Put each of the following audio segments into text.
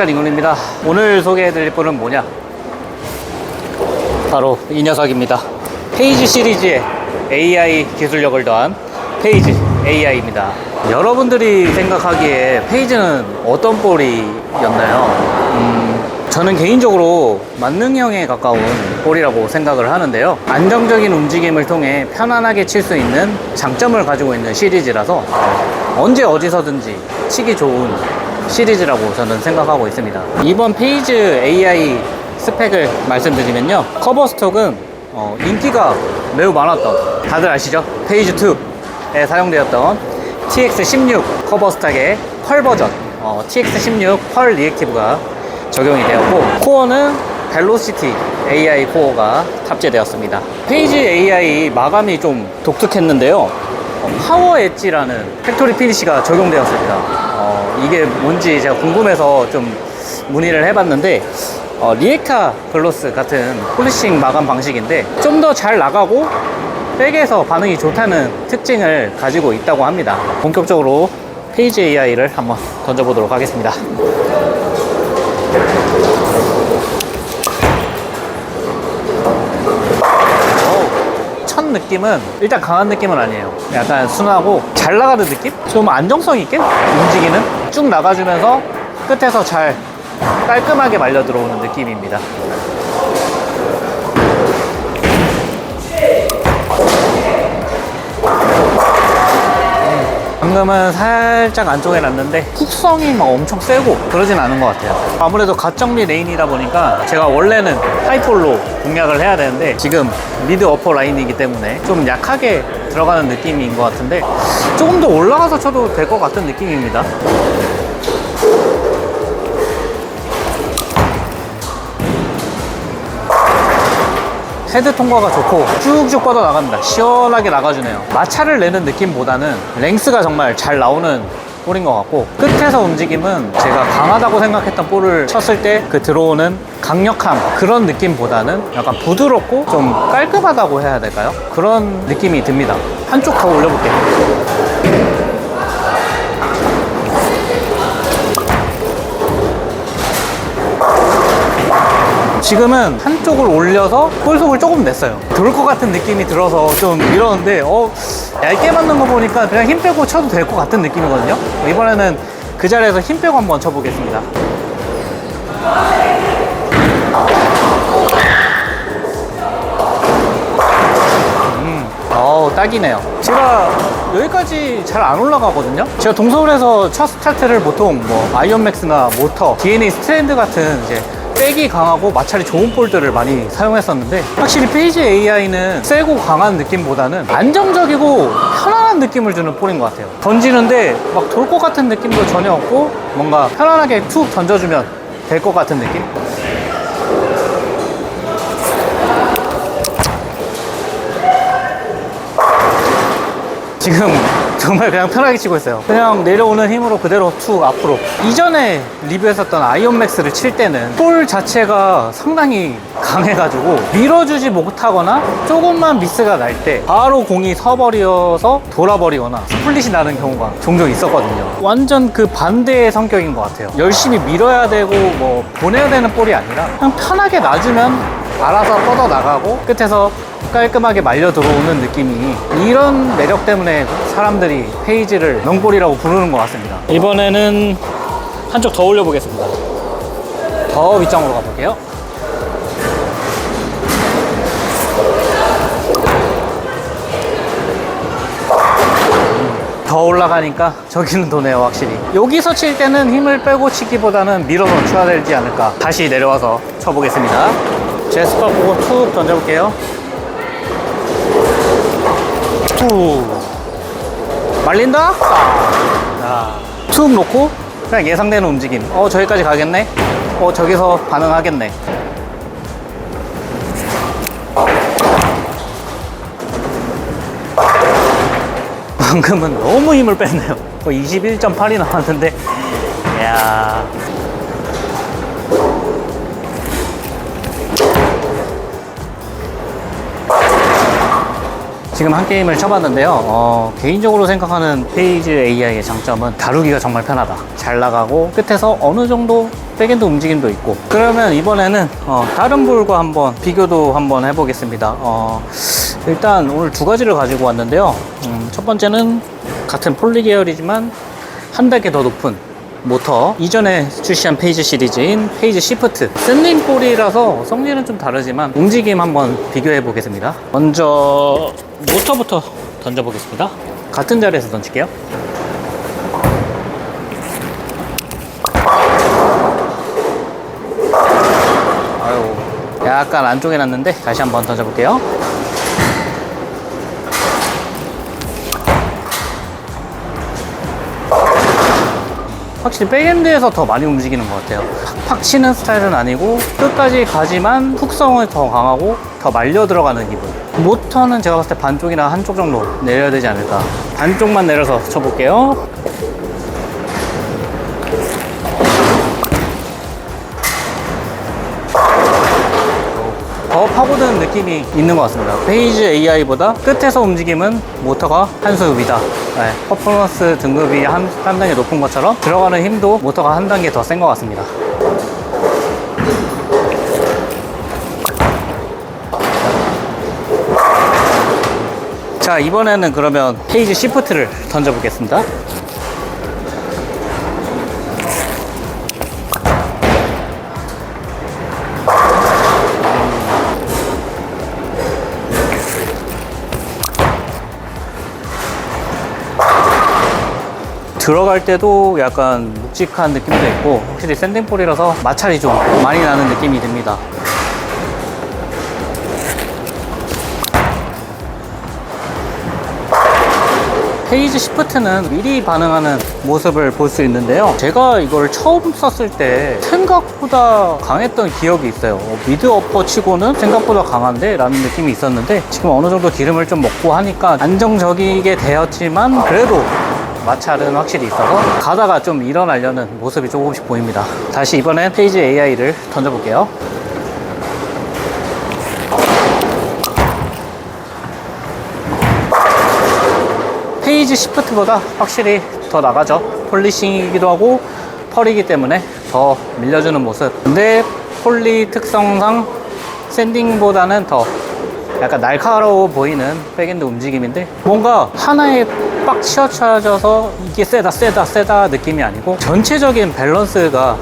안녕하십니까 링군입니다. 오늘 소개해드릴 분은 뭐냐? 바로 이 녀석입니다. 페이지 시리즈의 AI 기술력을 더한 페이지 AI입니다. 여러분들이 생각하기에 페이지는 어떤 볼이었나요? 음, 저는 개인적으로 만능형에 가까운 볼이라고 생각을 하는데요. 안정적인 움직임을 통해 편안하게 칠 수 있는 장점을 가지고 있는 시리즈라서 언제 어디서든지 치기 좋은 시리즈라고 저는 생각하고 있습니다. 이번 페이지 AI 스펙을 말씀드리면요. 커버 스톡은 어, 인기가 매우 많았던 다들 아시죠? 페이지 2에 사용되었던 TX16 커버 스탁의 펄 버전 어, TX16 펄 리액티브가 적용이 되었고 코어는 벨로시티 AI 코어가 탑재되었습니다. 페이지 AI 마감이 좀 독특했는데요. 어, 파워 엣지라는 팩토리 피니시가 적용되었습니다. 어, 이게 뭔지 제가 궁금해서 좀 문의를 해봤는데 어, 리에카 글로스 같은 폴리싱 마감 방식인데 좀 더 잘 나가고 백에서 반응이 좋다는 특징을 가지고 있다고 합니다. 본격적으로 페이지 AI를 한번 던져보도록 하겠습니다. 첫 느낌은 일단 강한 느낌은 아니에요. 약간 순하고 잘 나가는 느낌? 좀 안정성 있게 움직이는 쭉 나가주면서 끝에서 잘 깔끔하게 말려 들어오는 느낌입니다. 방금은 살짝 안쪽에 놨는데 훅성이 막 엄청 세고 그러진 않은 것 같아요. 아무래도 가정비 레인이다 보니까 제가 원래는 하이폴로 공략을 해야 되는데 지금 미드 어퍼 라인이기 때문에 좀 약하게 들어가는 느낌인 것 같은데 조금 더 올라가서 쳐도 될 것 같은 느낌입니다 헤드 통과가 좋고 쭉쭉 뻗어 나갑니다. 시원하게 나가주네요. 마찰을 내는 느낌보다는 랭스가 정말 잘 나오는 볼인 것 같고 끝에서 움직임은 제가 강하다고 생각했던 볼을 쳤을 때 그 들어오는 강력함 그런 느낌보다는 약간 부드럽고 좀 깔끔하다고 해야 될까요? 그런 느낌이 듭니다. 한쪽 더 올려볼게요. 지금은 한쪽을 올려서 볼속을 조금 냈어요. 들을 것 같은 느낌이 들어서 좀 이러는데, 어, 얇게 맞는 거 보니까 그냥 힘 빼고 쳐도 될 것 같은 느낌이거든요. 이번에는 그 자리에서 힘 빼고 한번 쳐보겠습니다. 어우 딱이네요 제가 여기까지 잘 안 올라가거든요 제가 동서울에서 첫 스타트를 보통 뭐 아이언맥스나 모터 DNA 스트랜드 같은 이제 백이 강하고 마찰이 좋은 볼들을 많이 사용했었는데 확실히 페이지 AI는 세고 강한 느낌보다는 안정적이고 편안한 느낌을 주는 볼인 것 같아요. 던지는데 막 돌 것 같은 느낌도 전혀 없고 뭔가 편안하게 툭 던져주면 될 것 같은 느낌? 지금 정말 그냥 편하게 치고 있어요. 그냥 내려오는 힘으로 그대로 툭 앞으로. 이전에 리뷰했었던 아이언맥스를 칠 때는 볼 자체가 상당히 강해가지고 밀어주지 못하거나 조금만 미스가 날 때 바로 공이 서버려서 돌아버리거나 스플릿이 나는 경우가 종종 있었거든요. 완전 그 반대의 성격인 것 같아요. 열심히 밀어야 되고 뭐 보내야 되는 볼이 아니라 그냥 편하게 놔주면 알아서 뻗어 나가고 끝에서 깔끔하게 말려 들어오는 느낌이 이런 매력 때문에 사람들이 페이지를 명볼이라고 부르는 것 같습니다. 이번에는 한쪽 더 올려보겠습니다. 더 윗장으로 가볼게요. 더 올라가니까 저기는 도네요 확실히 여기서 칠 때는 힘을 빼고 치기보다는 밀어서 쳐야 되지 않을까 다시 내려와서 쳐보겠습니다 제 스팟 보고 툭 던져볼게요 툭 말린다? 자, 툭 놓고 그냥 예상되는 움직임. 어 저기까지 가겠네? 어 저기서 반응하겠네. 방금은 너무 힘을 뺐네요. 거의 21.8이 나왔는데, 야 지금 한 게임을 쳐봤는데요. 어, 개인적으로 생각하는 페이지 AI의 장점은 다루기가 정말 편하다. 잘 나가고 끝에서 어느 정도 백엔드 움직임도 있고. 그러면 이번에는 어, 다른 볼과 한번 비교도 한번 해보겠습니다. 어, 일단 오늘 두 가지를 가지고 왔는데요. 음, 첫 번째는 같은 폴리 계열이지만 한 단계 더 높은 모터 이전에 출시한 페이지 시리즈인 페이지 시프트 샌딩 볼이라서 성질은 좀 다르지만 움직임 한번 비교해 보겠습니다 먼저 모터부터 던져 보겠습니다. 같은 자리에서 던질게요. 아유 약간 안쪽에 놨는데 다시 한번 던져 볼게요 확실히 백엔드에서 더 많이 움직이는 것 같아요. 팍팍 치는 스타일은 아니고 끝까지 가지만 훅성은 더 강하고 더 말려 들어가는 기분. 모터는 제가 봤을 때 반쪽이나 한쪽 정도 내려야 되지 않을까. 반쪽만 내려서 쳐볼게요. 느낌이 있는 것 같습니다. 페이지 AI보다 끝에서 움직임은 모터가 한 수 위다. 네, 퍼포먼스 등급이 한, 한 단계 높은 것처럼 들어가는 힘도 모터가 한 단계 더 센 것 같습니다. 자, 이번에는 그러면 페이지 시프트를 던져보겠습니다. 들어갈 때도 약간 묵직한 느낌도 있고 확실히 샌딩볼이라서 마찰이 좀 많이 나는 느낌이 듭니다. 페이지 시프트는 미리 반응하는 모습을 볼 수 있는데요. 제가 이걸 처음 썼을 때 생각보다 강했던 기억이 있어요. 어, 미드 어퍼 치고는 생각보다 강한데? 라는 느낌이 있었는데 지금 어느 정도 기름을 좀 먹고 하니까 안정적이게 되었지만 그래도 마찰은 확실히 있어서 가다가 좀 일어나려는 모습이 조금씩 보입니다. 다시 이번엔 페이지 AI를 던져볼게요. 페이지 시프트보다 확실히 더 나가죠. 폴리싱이기도 하고 펄이기 때문에 더 밀려주는 모습. 근데 폴리 특성상 샌딩보다는 더 약간 날카로워 보이는 백엔드 움직임인데 뭔가 하나에 빡 치어쳐져서 이게 세다 세다 세다 느낌이 아니고 전체적인 밸런스가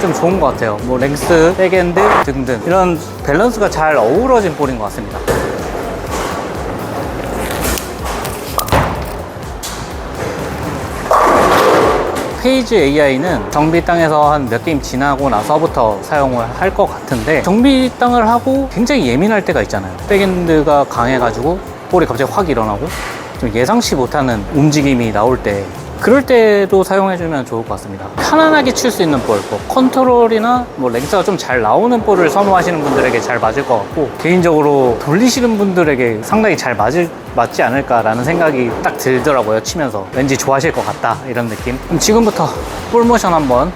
좀 좋은 것 같아요. 뭐 랭스, 백엔드 등등. 이런 밸런스가 잘 어우러진 볼인 것 같습니다. 페이지 AI는 정비 땅에서 한 몇 게임 지나고 나서부터 사용을 할 것 같은데 정비 땅을 하고 굉장히 예민할 때가 있잖아요. 백엔드가 강해가지고 볼이 갑자기 확 일어나고 좀 예상치 못하는 움직임이 나올 때 그럴 때도 사용해주면 좋을 것 같습니다. 편안하게 칠 수 있는 볼, 뭐 컨트롤이나 뭐 랭스가 좀 잘 나오는 볼을 선호하시는 분들에게 잘 맞을 것 같고 개인적으로 돌리시는 분들에게 상당히 잘 맞을, 맞지 않을까라는 생각이 딱 들더라고요 치면서. 왠지 좋아하실 것 같다 이런 느낌. 그럼 지금부터 볼 모션 한번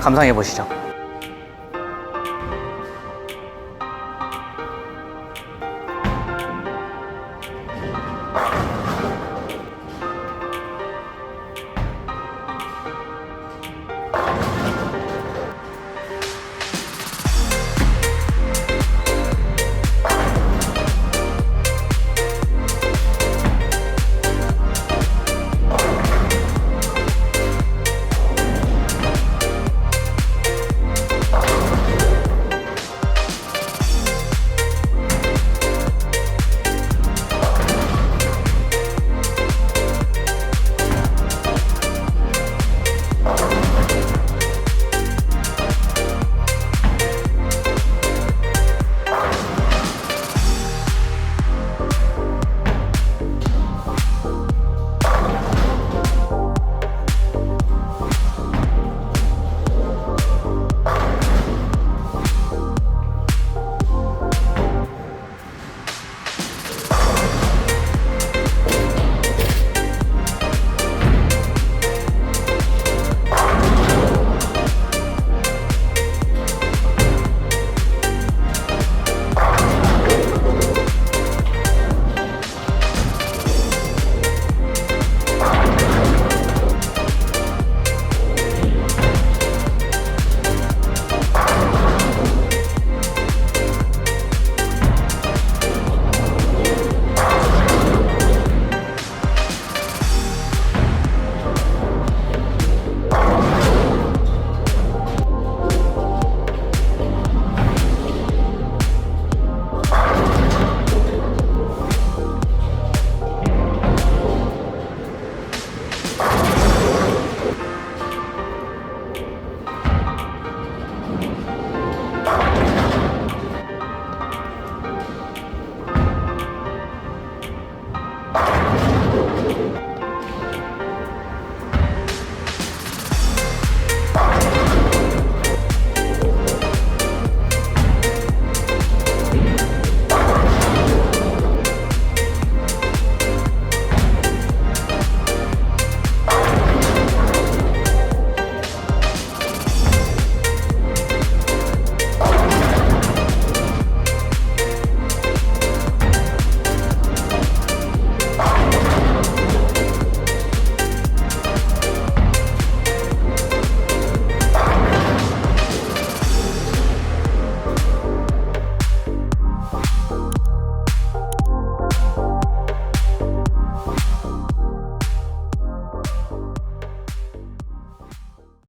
감상해 보시죠